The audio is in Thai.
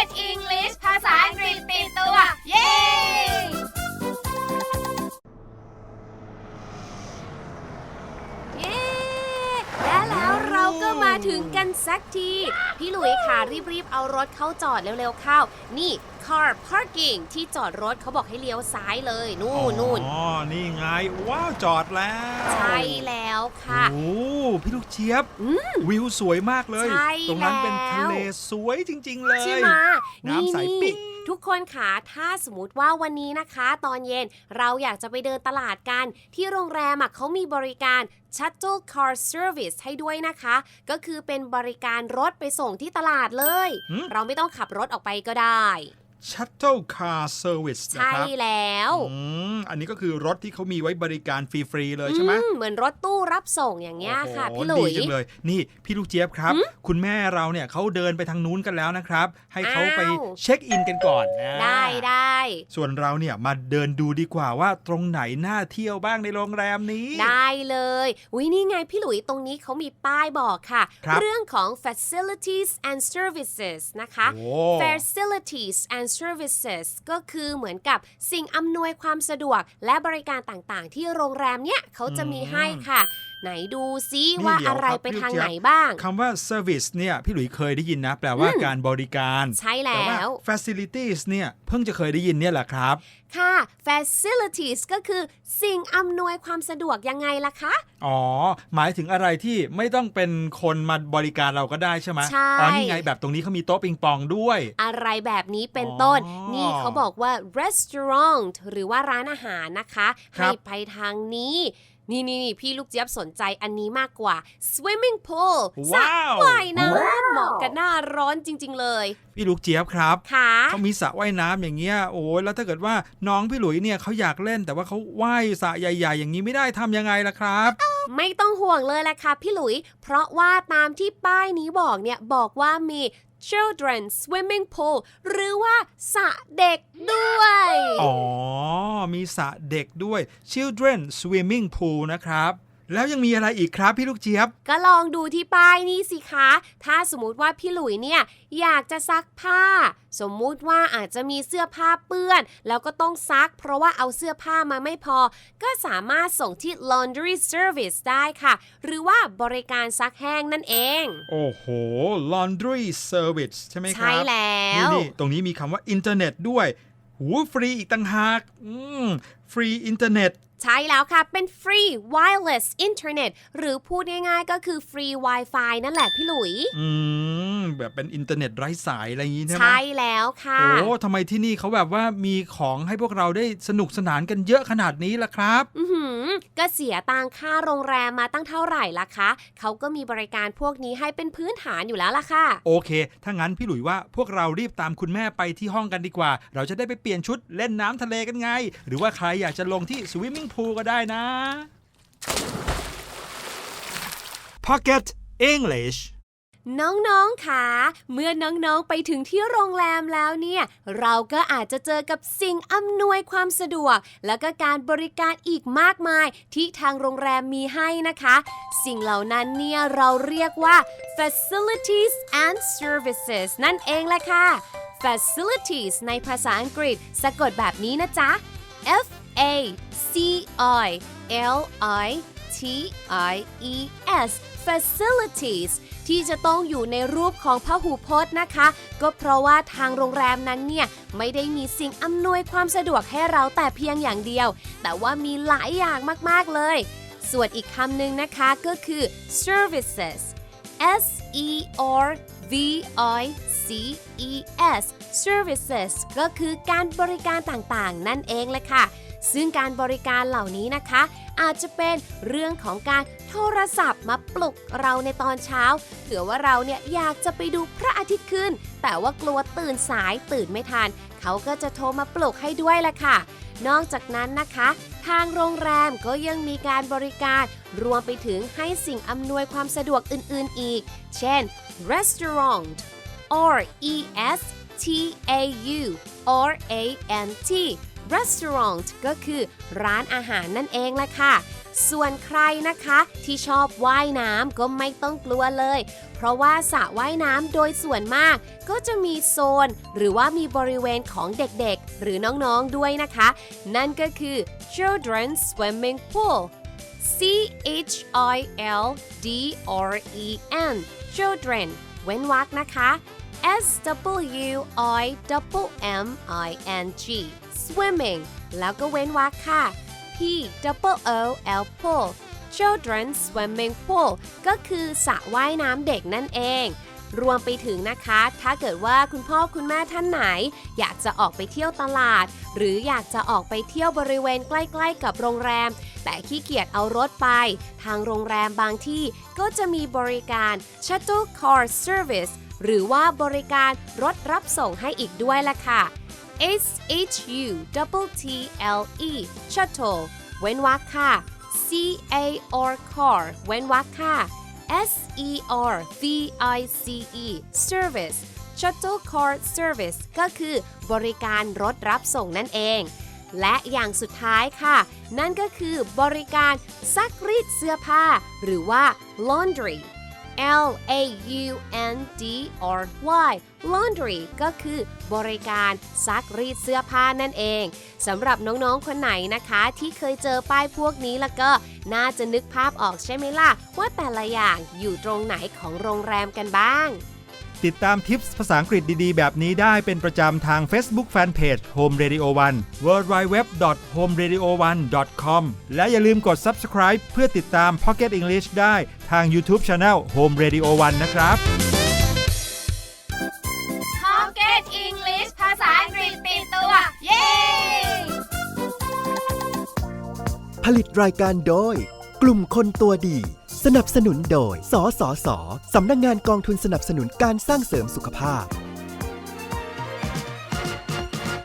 Great English ภาษาอังกฤษติดตัว เย้ เย้และแล้วเราก็มาถึงกันสักที พี่หลุยค่ะรีบๆ เอารถเข้าจอดเร็วๆเข้า นี่ car parking ที่จอดรถเขาบอกให้เลี้ยวซ้ายเลย นู่นนู่นอ๋อ นี่ไง ว้าว จอดแล้ว ใช่แล้วค่ะ โอ้ พี่ลูกเจี๊ยบอืมวิวสวยมากเลยใช่ตรงนั้นเป็นแล้วทะเลสวยจริง ๆ เลย ใช่ไหมน้ำใสนี่ปิ๊กทุกคนค่ะถ้าสมมติว่าวันนี้นะคะ ตอนเย็นเราอยากจะไปเดินตลาดกัน ที่โรงแรมอะเขามีบริการ Shuttle Car Service ให้ด้วยนะคะ ก็คือเป็นบริการรถไปส่งที่ตลาดเลยหืมเราไม่ต้องขับรถออกไปก็ได้ Shuttle Car Service นะใช่ครับแล้วอืมอันนี้ก็คือรถที่เขามีไว้บริการฟรี ๆ เลยใช่ไหมอืมเหมือนรถตู้รับส่งอย่างเงี้ยค่ะโอ้โพี่หลุยดีจังเลย นี่พี่ลูกเจี๊ยบครับ คุณแม่เราเนี่ยเขาเดินไปทางนู้นกันแล้วนะครับ ให้เขาไปอ้าวเช็คอินกันก่อนนะได้ได้ส่วนเราเนี่ยมาเดินดูดีกว่าว่าตรงไหนน่าเที่ยวบ้างในโรงแรมนี้ ได้เลยวินี่ไงพี่หลุยตรงนี้เขามีป้ายบอกค่ะครับเรื่องของ facilities and services นะคะโอ้ facilities and services ก็คือเหมือนกับสิ่งอำนวยความสะดวกและบริการต่างๆ ที่โรงแรมเนี่ยเขาจะมีให้ค่ะ ไหนดูซินี่ว่าเดี๋ยวอะไรครับไปพี่ทางเจี๊ยบไหนบ้าง คำว่า service เนี่ยพี่หลุยเคยได้ยินนะ แปลว่าการบริการ ใช่แล้ต่ว่าว facilities เนี่ยเพิ่งจะเคยได้ยินเนี่ยแหละครับ ค่ะ facilities ก็คือสิ่งอำนวยความสะดวกยังไงล่ะคะ อ๋อ หมายถึงอะไรที่ไม่ต้องเป็นคนมาบริการเราก็ได้ใช่ไหมใช่อ๋อนี่ไงแบบตรงนี้เขามีโต๊ะปิงปองด้วย อะไรแบบนี้เป็นต้นอ๋อนี่เขาบอกว่า restaurant หรือว่าร้านอาหารนะคะครัให้บไปทางนี้ นี่นี่นี่พี่ลูกเจี๊ยบสนใจอันนี้มากกว่า swimming pool สระว้าวว่ายน้ำเหมาะกับหน้าร้อนจริง ๆ เลย พี่ลูกเจี๊ยบครับค่ะเขามีสระว่ายน้ำอย่างเงี้ยโอ้ยแล้วถ้าเกิดว่าน้องพี่หลุยเนี่ยเขาอยากเล่น แต่ว่าเขาว่ายสระใหญ่ ๆ อย่างนี้ไม่ได้ทำยังไงล่ะครับไม่ต้องห่วงเลยแหละค่ะพี่หลุย เพราะว่าตามที่ป้ายนี้บอกเนี่ยบอกว่ามี children swimming pool หรือว่าสระเด็กด้วย อ๋อ มีสระเด็กด้วย children swimming pool นะครับ แล้วยังมีอะไรอีกครับพี่ลูกเจี๊ยบ ก็ลองดูที่ป้ายนี้สิคะ ถ้าสมมุติว่าพี่หลุยเนี่ยอยากจะซักผ้า สมมุติว่าอาจจะมีเสื้อผ้าเปื้อน แล้วก็ต้องซัก เพราะว่าเอาเสื้อผ้ามาไม่พอ ก็สามารถส่งที่ laundry service ได้ค่ะ หรือว่าบริการซักแห้งนั่นเอง โอ้โห laundry service ใช่ไหมครับ ใช่แล้ว นี่นี่ตรงนี้มีคำว่าอินเทอร์เน็ตด้วยหูฟรีอีกต่างหากอืม ฟรีอินเทอร์เน็ตใช่แล้วค่ะ เป็น free wireless internet หรือพูดง่ายๆ ก็คือ free wifi นั่นแหละพี่หลุย อืม แบบเป็นอินเทอร์เน็ตไร้สาย อะไรอย่างนี้ใช่ไหมใช่แล้วค่ะ โอ้ทำไมที่นี่เขาแบบว่ามีของให้พวกเราได้สนุกสนานกันเยอะขนาดนี้ล่ะครับ อือหือก็เสียตังค่าโรงแรมมาตั้งเท่าไหร่ล่ะคะ เขาก็มีบริการพวกนี้ให้เป็นพื้นฐานอยู่แล้วล่ะค่ะ โอเค ถ้างั้นพี่หลุยว่าพวกเรารีบตามคุณแม่ไปที่ห้องกันดีกว่า เราจะได้ไปเปลี่ยนชุดเล่นน้ำทะเลกันไง หรือว่าใครอยากจะลงที่สวิมมิ่งพูลก็ได้นะ Pocket English น้องๆค่ะ เมื่อน้องๆ ไปถึงที่โรงแรมแล้วเนี่ย เราก็อาจจะเจอกับสิ่งอำนวยความสะดวก แล้วก็การบริการอีกมากมายที่ทางโรงแรมมีให้นะคะ สิ่งเหล่านั้นเนี่ยเราเรียกว่า facilities and services นั่นเองแหละค่ะ facilities ในภาษาอังกฤษ สะกดแบบนี้นะจ๊ะ F A C I L I T I E S facilities ที่จะต้องอยู่ในรูปของพหูพจน์นะคะ ก็เพราะว่าทางโรงแรมนั้นเนี่ย ไม่ได้มีสิ่งอำนวยความสะดวกให้เราแต่เพียงอย่างเดียว แต่ว่ามีหลายอย่างมาก ๆ เลย ส่วนอีกคำหนึ่งนะคะก็คือ services S E R V I C E S services ก็คือการบริการต่างๆ นั่นเองเลยค่ะ ซึ่งการบริการเหล่านี้นะคะ อาจจะเป็นเรื่องของการโทรศัพท์มาปลุกเราในตอนเช้าเผื่อว่าเราเนี่ยอยากจะไปดูพระอาทิตย์ขึ้น แต่ว่ากลัวตื่นสายตื่นไม่ทัน เขาก็จะโทรมาปลุกให้ด้วยแหละค่ะ นอกจากนั้นนะคะ ทางโรงแรมก็ยังมีการบริการ รวมไปถึงให้สิ่งอำนวยความสะดวกอื่นๆอีก เช่น restaurant R E S T A U R A N T restaurant ก็คือร้านอาหารนั่นเองแหละค่ะ ส่วนใครนะคะที่ชอบว่ายน้ำก็ไม่ต้องกลัวเลย เพราะว่าสระว่ายน้ำโดยส่วนมาก ก็จะมีโซน หรือว่ามีบริเวณของเด็กๆ หรือน้องๆด้วยนะคะ นั่นก็คือ children's swimming pool C H I L D R E N children เว้นวรรคนะคะ S W I M I N G swimming แล้วก็เว้นวรรคค่ะ P O O L pool children's swimming pool ก็คือสระว่ายน้ำเด็กนั่นเอง รวมไปถึงนะคะ ถ้าเกิดว่าคุณพ่อคุณแม่ท่านไหน อยากจะออกไปเที่ยวตลาด หรืออยากจะออกไปเที่ยวบริเวณใกล้ ๆ กับโรงแรม แต่ขี้เกียจเอารถไป ทางโรงแรมบางที่ก็จะมีบริการ shuttle car service หรือว่าบริการรถรับส่งให้อีกด้วยล่ะค่ะ S H U T T L E shuttle เว้นวรรคค่ะ C A R car เว้นวรรคค่ะ S E R V I C E service shuttle car service ก็คือบริการรถรับส่งนั่นเอง และอย่างสุดท้ายค่ะ นั่นก็คือบริการซักรีดเสื้อผ้า หรือว่า laundry L A U N D R Y laundry ก็คือบริการซักรีดเสื้อผ้านั่นเองสำหรับน้องๆคนไหนนะคะ ที่เคยเจอป้ายพวกนี้แล้วก็น่าจะนึกภาพออกใช่ไหมล่ะ ว่าแต่ละอย่างอยู่ตรงไหนของโรงแรมกันบ้าง ติดตามทิปภาษาอังกฤษดีๆ แบบนี้ได้เป็นประจำทาง Facebook Fanpage Home Radio 1 w w w h o m e r a d i o 1 com และอย่าลืมกด Subscribe เพื่อติดตาม Pocket English ได้ทาง YouTube Channel Home Radio 1 นะครับ Pocket English ภาษาอังกฤษติดตัว เย้ ผลิตรายการโดย กลุ่มคนตัวดี สนับสนุนโดย สสส สำนักงงานกองทุนสนับสนุนการสร้างเสริมสุขภาพ